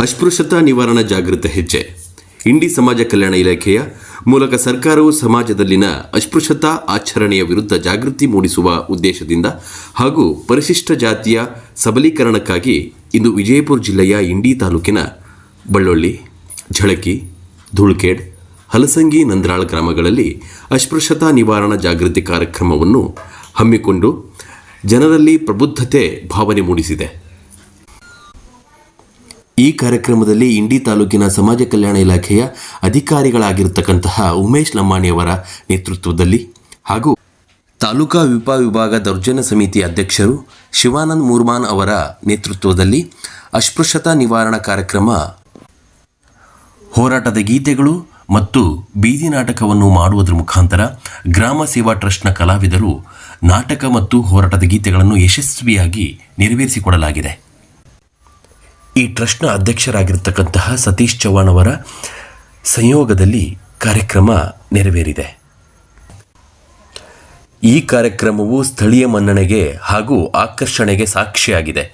ಅಸ್ಪೃಶ್ಯತಾ ನಿವಾರಣಾ ಜಾಗೃತ ಹೆಜ್ಜೆ. ಇಂಡಿ ಸಮಾಜ ಕಲ್ಯಾಣ ಇಲಾಖೆಯ ಮೂಲಕ ಸರ್ಕಾರವು ಸಮಾಜದಲ್ಲಿನ ಅಸ್ಪೃಶ್ಯತಾ ಆಚರಣೆಯ ವಿರುದ್ಧ ಜಾಗೃತಿ ಮೂಡಿಸುವ ಉದ್ದೇಶದಿಂದ ಹಾಗೂ ಪರಿಶಿಷ್ಟ ಜಾತಿಯ ಸಬಲೀಕರಣಕ್ಕಾಗಿ ಇಂದು ವಿಜಯಪುರ ಜಿಲ್ಲೆಯ ಇಂಡಿ ತಾಲೂಕಿನ ಬಳ್ಳೊಳ್ಳಿ, ಝಳಕಿ, ಧೂಳ್ಕೇಡ್, ಹಲಸಂಗಿ, ನಂದ್ರಾಳ ಗ್ರಾಮಗಳಲ್ಲಿ ಅಸ್ಪೃಶ್ಯತಾ ನಿವಾರಣಾ ಜಾಗೃತಿ ಕಾರ್ಯಕ್ರಮವನ್ನು ಹಮ್ಮಿಕೊಂಡು ಜನರಲ್ಲಿ ಪ್ರಬುದ್ಧತೆ ಭಾವನೆ ಮೂಡಿಸಿದೆ. ಈ ಕಾರ್ಯಕ್ರಮದಲ್ಲಿ ಇಂಡಿ ತಾಲೂಕಿನ ಸಮಾಜ ಕಲ್ಯಾಣ ಇಲಾಖೆಯ ಅಧಿಕಾರಿಗಳಾಗಿರ್ತಕ್ಕಂತಹ ಉಮೇಶ್ ಲಮ್ಮಾಣಿಯವರ ನೇತೃತ್ವದಲ್ಲಿ ಹಾಗೂ ತಾಲೂಕಾ ವಿಪ ವಿಭಾಗ ದೌರ್ಜನ್ಯ ಸಮಿತಿ ಅಧ್ಯಕ್ಷರು ಶಿವಾನಂದ್ ಮೂರ್ಮಾನ್ ಅವರ ನೇತೃತ್ವದಲ್ಲಿ ಅಸ್ಪೃಶ್ಯತಾ ನಿವಾರಣಾ ಕಾರ್ಯಕ್ರಮ, ಹೋರಾಟದ ಗೀತೆಗಳು ಮತ್ತು ಬೀದಿ ನಾಟಕವನ್ನು ಮಾಡುವುದರ ಮುಖಾಂತರ ಗ್ರಾಮ ಸೇವಾ ಟ್ರಸ್ಟ್ನ ಕಲಾವಿದರು ನಾಟಕ ಮತ್ತು ಹೋರಾಟದ ಗೀತೆಗಳನ್ನು ಯಶಸ್ವಿಯಾಗಿ ನೆರವೇರಿಸಿಕೊಡಲಾಗಿದೆ. ಈ ಟ್ರಸ್ಟ್ನ ಅಧ್ಯಕ್ಷರಾಗಿರ್ತಕ್ಕಂತಹ ಸತೀಶ್ ಚವ್ಹಾಣ್ ಅವರ ಸಂಯೋಗದಲ್ಲಿ ಕಾರ್ಯಕ್ರಮ ನೆರವೇರಿದೆ. ಈ ಕಾರ್ಯಕ್ರಮವು ಸ್ಥಳೀಯ ಮನ್ನಣೆಗೆ ಹಾಗೂ ಆಕರ್ಷಣೆಗೆ ಸಾಕ್ಷಿಯಾಗಿದೆ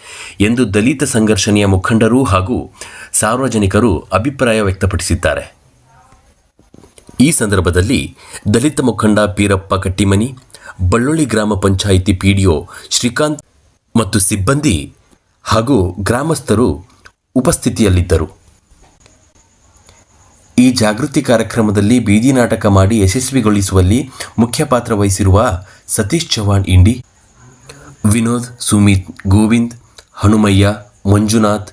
ಎಂದು ದಲಿತ ಸಂಘರ್ಷಣೆಯ ಮುಖಂಡರು ಹಾಗೂ ಸಾರ್ವಜನಿಕರು ಅಭಿಪ್ರಾಯ ವ್ಯಕ್ತಪಡಿಸಿದ್ದಾರೆ. ಈ ಸಂದರ್ಭದಲ್ಲಿ ದಲಿತ ಮುಖಂಡ ಪೀರಪ್ಪ ಕಟ್ಟಿಮನಿ, ಬಳ್ಳೊಳ್ಳಿ ಗ್ರಾಮ ಪಂಚಾಯಿತಿ ಪಿಡಿಒ ಶ್ರೀಕಾಂತ್ ಮತ್ತು ಸಿಬ್ಬಂದಿ ಹಾಗೂ ಗ್ರಾಮಸ್ಥರು ಉಪಸ್ಥಿತಿಯಲ್ಲಿದ್ದರು. ಈ ಜಾಗೃತಿ ಕಾರ್ಯಕ್ರಮದಲ್ಲಿ ಬೀದಿ ನಾಟಕ ಮಾಡಿ ಯಶಸ್ವಿಗೊಳಿಸುವಲ್ಲಿ ಮುಖ್ಯ ಪಾತ್ರ ವಹಿಸಿರುವ ಸತೀಶ್ ಚವ್ಹಾಣ್, ಇಂಡಿ, ವಿನೋದ್, ಸುಮಿತ್, ಗೋವಿಂದ್, ಹನುಮಯ್ಯ, ಮಂಜುನಾಥ್,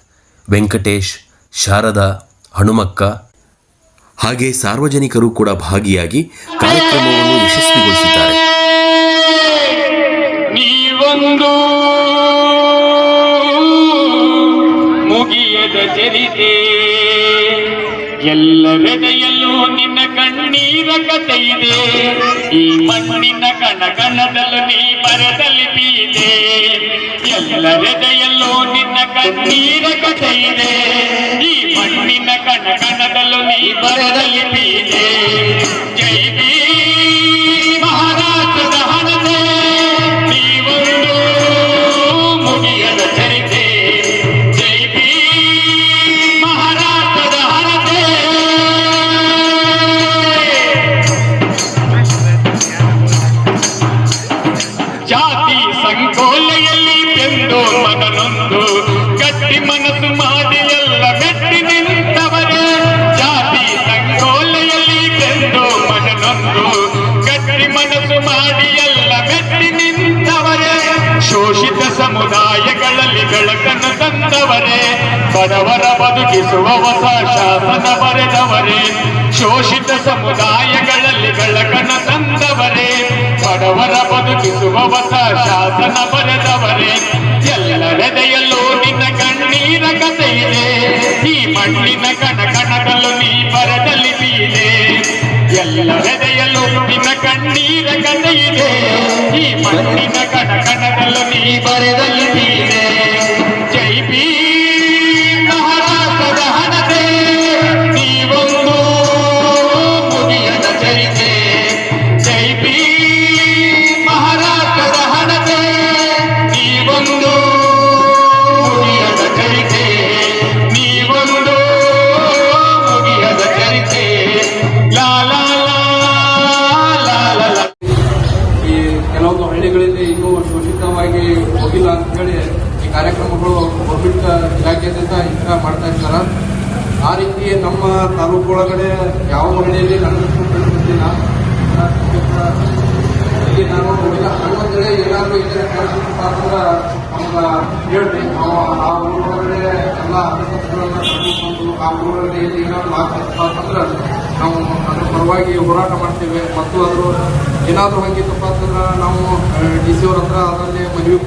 ವೆಂಕಟೇಶ್, ಶಾರದಾ, ಹನುಮಕ್ಕ. ಹಾಗೆ ಸಾರ್ವಜನಿಕರು ಕೂಡ ಭಾಗಿಯಾಗಿ ಕಾರ್ಯಕ್ರಮವನ್ನು ಯಶಸ್ವಿಗೊಳಿಸಿದ್ದಾರೆ. ನೀವೊಂದು ಚರಿತೆ. ಎಲ್ಲರೆದೆಯಲ್ಲೂ ನಿನ್ನ ಕಣ್ಣೀರ ಇದೆ. ಈ ಮಣ್ಣಿನ ಕಣ ಕಣದಲ್ಲೂ ನೀ ಬೀದೆ ಎಲ್ಲರೆದೆಯಲ್ಲೂ ನಿನ್ನ ಕಣ್ಣೀರ ಇದೆ. ಈ ಮಣ್ಣಿನ ಕಣ ಕಣದಲ್ಲೂ ನೀ ಮರದಲ್ಲಿ ಬೀದೆ ಜೈ ಜಾತಿ ಎಂದು ಮನನೊಂದು ಗಟ್ಟಿ ಮನಸ್ಸು ಮಾಡಿ ಎಲ್ಲ ಮೆಟ್ಟಿ ನಿಂತವರೇ ಜಾತಿ ಸಂಕೋಲೆಯಲ್ಲಿ ಎಂದು ಮನನೊಂದು ಗಟ್ಟಿ ಮನಸ್ಸು ಮಾಡಿ ಎಲ್ಲ ಮೆಟ್ಟಿ ನಿಂತವರೇ ಶೋಷಿತ ಸಮುದಾಯಗಳಲ್ಲಿ ಬೆಳಕನ್ನು ತಂದವರೇ. ಬಡವರ ಬದುಕಿಸುವ ಹೊಸ ಶಾಸನ ಬರೆದವರೇ. ಶೋಷಿತ ಸಮುದಾಯಗಳಲ್ಲಿ ಬೆಳಕನ್ನು ಬಡವರ ಬದುಕಿಸುವ ಹೊಸ ಶಾಸನ ಬರೆದವರೇ ಎಲ್ಲರೆದೆಯಲ್ಲೂ ನಿನ್ನ ಕಣ್ಣೀರ ಕಥೆ ಇದೆ ಈ ಮಣ್ಣಿನ ಕಣ ಕಣದಲ್ಲೂ ನೀ ಬರದಲ್ಲಿ ಬೀದೆ ಎಲ್ಲರೆದೆಯಲ್ಲೂ ನಿನ್ನ ಕಣ್ಣೀರ ಕಥೆ ಇದೆ ಈ ಮಣ್ಣಿನ ಕಣ ಕಣದಲ್ಲೂ ನೀ ಬರದಲ್ಲಿ ಬೀದೆ ಕೆಲವೊಂದು ಹಳ್ಳಿಗಳಲ್ಲಿ ಇನ್ನೂ ಶೋಷಿತವಾಗಿ ಹೋಗಿಲ್ಲ ಅಂತ ಹೇಳಿ ಈ ಕಾರ್ಯಕ್ರಮಗಳು ಗೌರ್ಮೆಂಟ್ ಇಲಾಖೆಯಿಂದ ಇಂಥ ಮಾಡ್ತಾ ಇರ್ತಾರ ಆ ರೀತಿ ನಮ್ಮ ತಾಲೂಕು ಒಳಗಡೆ ಯಾವ ಹಳ್ಳಿಯಲ್ಲಿ ನನಗಷ್ಟು ಕಂಡುಬಂದಿಲ್ಲ ನಾನು ಹನುಮಂತರೆ ಏನಾದರೂ ಇದ್ರೆ ಅಂದ್ರೆ ನಮ್ಗೆ ಹೇಳ್ರಿ ನಾವು ಆ ಊರೊಳಗಡೆ ಎಲ್ಲ ಆ ಎಲ್ಲಿ ಏನಾದ್ರು ಆಗ್ತಪ್ಪ ಅಂತಂದ್ರೆ ನಾವು ಪರವಾಗಿ ಹೋರಾಟ ಮಾಡ್ತೇವೆ. ಮತ್ತು ಅದ್ರ ಏನಾದರೂ ಹಂಗಿತ್ತಪ್ಪ ಅಂತಂದ್ರೆ ನಾವು ಡಿ ಸಿ ಅವ್ರ ಹತ್ರ ಅದರಲ್ಲಿ ಮನವಿ